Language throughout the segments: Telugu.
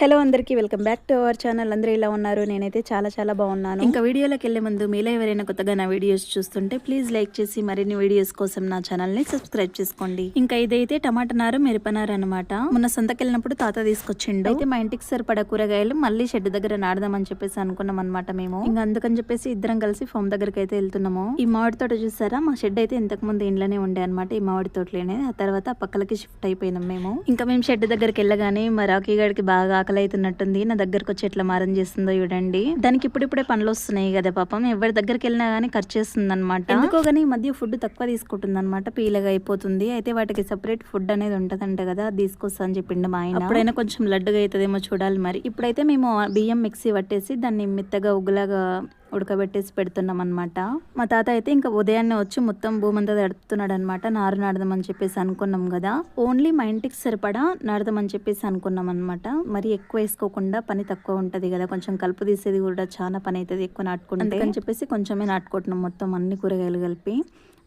హలో అందరికీ welcome back to our channel. అందరూ ఇలా ఉన్నారు? నేనైతే చాలా చాలా బాగున్నాను. ఇంకా వీడియోలోకి వెళ్ళే ముందు మీలో ఎవరైనా కొత్తగా నా వీడియోస్ చూస్తుంటే ప్లీజ్ లైక్ చేసి మరిన్ని వీడియోస్ కోసం నా ఛానల్ని సబ్స్క్రైబ్ చేసుకోండి. ఇంకా ఇదైతే టమాటా నారు మిరపనారు అనమాట మొన్న సంతకెళ్ళినప్పుడు తాత తీసుకొచ్చిండు. అయితే మా ఇంటికి సరిపడా కూరగాయలు మళ్ళీ షెడ్ దగ్గర నాడదామని చెప్పేసి అనుకున్నాం అనమాట మేము. ఇంకా అందుకని చెప్పేసి ఇద్దరం కలిసి ఫామ్ దగ్గరికి అయితే వెళ్తున్నాము. ఈ మామిడి తోట చూసారా? మా షెడ్ అయితే ఇంతకు ముందు ఇంట్లోనే ఉండే అనమాట ఈ మామిడి తోటలోనే. ఆ తర్వాత ఆ పక్కలకి షిఫ్ట్ అయిపోయినాం మేము. ఇంకా మేము షెడ్ దగ్గరికి వెళ్ళగానే మా రాకీ గడికి బాగా ఆకలి అవుతున్నట్టుంది నా దగ్గరకు వచ్చి ఎట్లా మారం చేస్తుందో చూడండి. దానికి ఇప్పుడిప్పుడే పనులు వస్తున్నాయి కదా పాపం. ఎవరి దగ్గరికి వెళ్ళినా గానీ ఖర్చు చేస్తుంది అనమాట ఎందుకో గానీ ఈ మధ్య ఫుడ్ తక్కువ తీసుకుంటుంది అనమాట పీలగా అయిపోతుంది. అయితే వాటికి సెపరేట్ ఫుడ్ అనేది ఉంటదంట కదా అది తీసుకొస్తా అని చెప్పిండు మా ఆయన. అప్పుడైనా కొంచెం లడ్డుగా అవుతుందేమో చూడాలి మరి. ఇప్పుడైతే మేము బియ్యం మిక్సీ పట్టేసి దాన్ని మెత్తగా ఉగ్గులాగా ఉడకబెట్టేసి పెడుతున్నాం అనమాట మా తాత అయితే ఇంకా ఉదయాన్నే వచ్చి మొత్తం భూమంతా తడుపుతున్నాడు అనమాట నారు నాడదామని చెప్పేసి అనుకున్నాం కదా. ఓన్లీ మా ఇంటికి సరిపడా నాడదామని చెప్పేసి అనుకున్నాం అనమాట మరి ఎక్కువ వేసుకోకుండా పని తక్కువ ఉంటుంది కదా. కొంచెం కలుపు తీసేది కూడా చాలా పని అవుతుంది ఎక్కువ నాటుకుంటే. అని చెప్పేసి కొంచెమే నాటుకుంటున్నాం మొత్తం అన్ని కూరగాయలు కలిపి.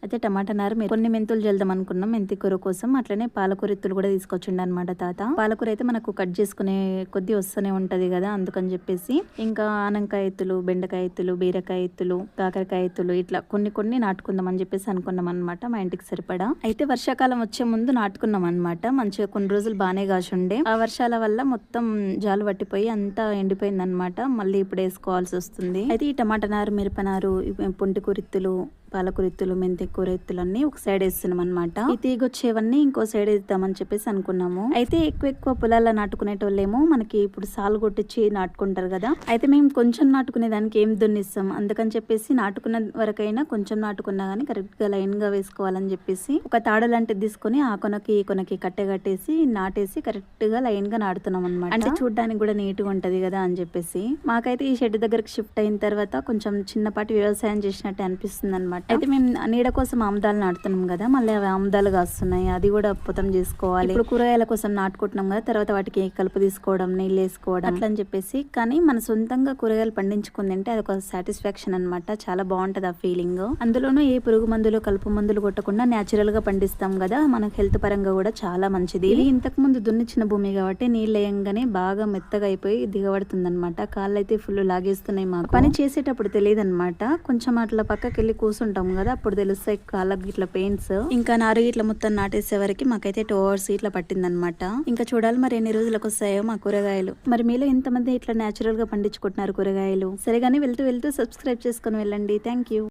అయితే టమాటా నారు మీరు కొన్ని మెంతులు జల్దాం అనుకున్నాం. మెంతి కూర కోసం అట్లనే పాలకూర ఎత్తులు కూడా తీసుకొచ్చిండు అనమాట తాత. పాలకూర అయితే మనకు కట్ చేసుకునే కొద్ది వస్తూనే ఉంటది కదా. అందుకని చెప్పేసి ఇంకా ఆనంకాయ ఎత్తులు బెండకాయ ఎత్తులు బీరకాయ ఎత్తులు కాకరకాయ ఎత్తులు ఇట్లా కొన్ని కొన్ని నాటుకుందాం అని చెప్పేసి అనుకున్నాం అనమాట మా ఇంటికి సరిపడా. అయితే వర్షాకాలం వచ్చే ముందు నాటుకున్నాం అనమాట మంచిగా కొన్ని రోజులు బాగానే కాసుండే. ఆ వర్షాల వల్ల మొత్తం జాలు పట్టిపోయి అంతా ఎండిపోయింది అనమాట మళ్ళీ ఇప్పుడు వేసుకోవాల్సి వస్తుంది. అయితే ఈ టమాటా నారు మిరపనారు నారు పొంటి పాలకూర ఎత్తులు మెంతి కూర ఎత్తులన్నీ ఒక సైడ్ వేస్తున్నాం అనమాట ఈ తీగొచ్చేవన్నీ ఇంకో సైడ్ వేద్దామని చెప్పేసి అనుకున్నాము. అయితే ఎక్కువ ఎక్కువ పొలాల్లో నాటుకునేటోళ్ళేమో మనకి ఇప్పుడు సాలు కొట్టించి నాటుకుంటారు కదా. అయితే మేము కొంచెం నాటుకునే దానికి ఏం దున్నిస్తాం? అందుకని చెప్పేసి నాటుకున్న వరకైనా కొంచెం నాటుకున్నా గానీ కరెక్ట్గా లైన్గా వేసుకోవాలని చెప్పేసి ఒక తాడు లాంటిది తీసుకొని ఆ కొనకి ఈ కొనకి కట్టె కట్టేసి నాటేసి కరెక్ట్గా లైన్గా నాటుతున్నాం అనమాట అంటే చూడడానికి కూడా నీట్గా ఉంటది కదా అని చెప్పేసి. మాకైతే ఈ షెడ్ దగ్గరకు షిఫ్ట్ అయిన తర్వాత కొంచెం చిన్నపాటి వ్యవసాయం చేసినట్టు అనిపిస్తుంది అనమాట అయితే మేము నీడ కోసం ఆముదాలు నాటుతున్నాం కదా మళ్ళీ అవి ఆముదాలు కాస్తున్నాయి అది కూడా అద్భుతం చేసుకోవాలి. ఇప్పుడు కూరగాయల కోసం నాటుకుంటున్నాం కదా తర్వాత వాటికి కలుపు తీసుకోవడం నీళ్ళు వేసుకోవడం. అట్లా అని చెప్పేసి కానీ మన సొంతంగా కూరగాయలు పండించుకుంది అంటే అది ఒక సాటిస్ఫాక్షన్ అనమాట చాలా బాగుంటది ఆ ఫీలింగ్ అందులోనూ ఏ పురుగు మందులు కలుపు మందులు కొట్టకుండా నేచురల్గా పండిస్తాం కదా మనకు హెల్త్ పరంగా కూడా చాలా మంచిది. ఇది ఇంతకు ముందు దున్నిచ్చిన భూమి కాబట్టి నీళ్ళు వేయంగానే బాగా మెత్తగా అయిపోయి దిగబడుతుంది అనమాట కాళ్ళు అయితే ఫుల్ లాగేస్తున్నాయి మాకు. పని చేసేటప్పుడు తెలియదు అనమాట కొంచెం అట్లా పక్కకి వెళ్ళి కూర్చుంటాం కదా అప్పుడు తెలుస్తాయి కాళ్ళకి ఇట్లా పెయిన్స్ ఇంకా నారు ఇట్లా మొత్తం నాటేసే వరకు మాకైతే టూ అవర్స్ ఇట్లా పట్టిందనమాట. ఇంకా చూడాలి మరి ఎన్ని రోజులకు వస్తాయో మా కూరగాయలు. మరి మీలో ఇంతమంది ఇట్లా నేచురల్గా పండించుకుంటున్నారు కూరగాయలు? సరే కానీ వెళ్తూ వెళ్తూ సబ్స్క్రైబ్ చేసుకొని వెళ్ళండి. Thank you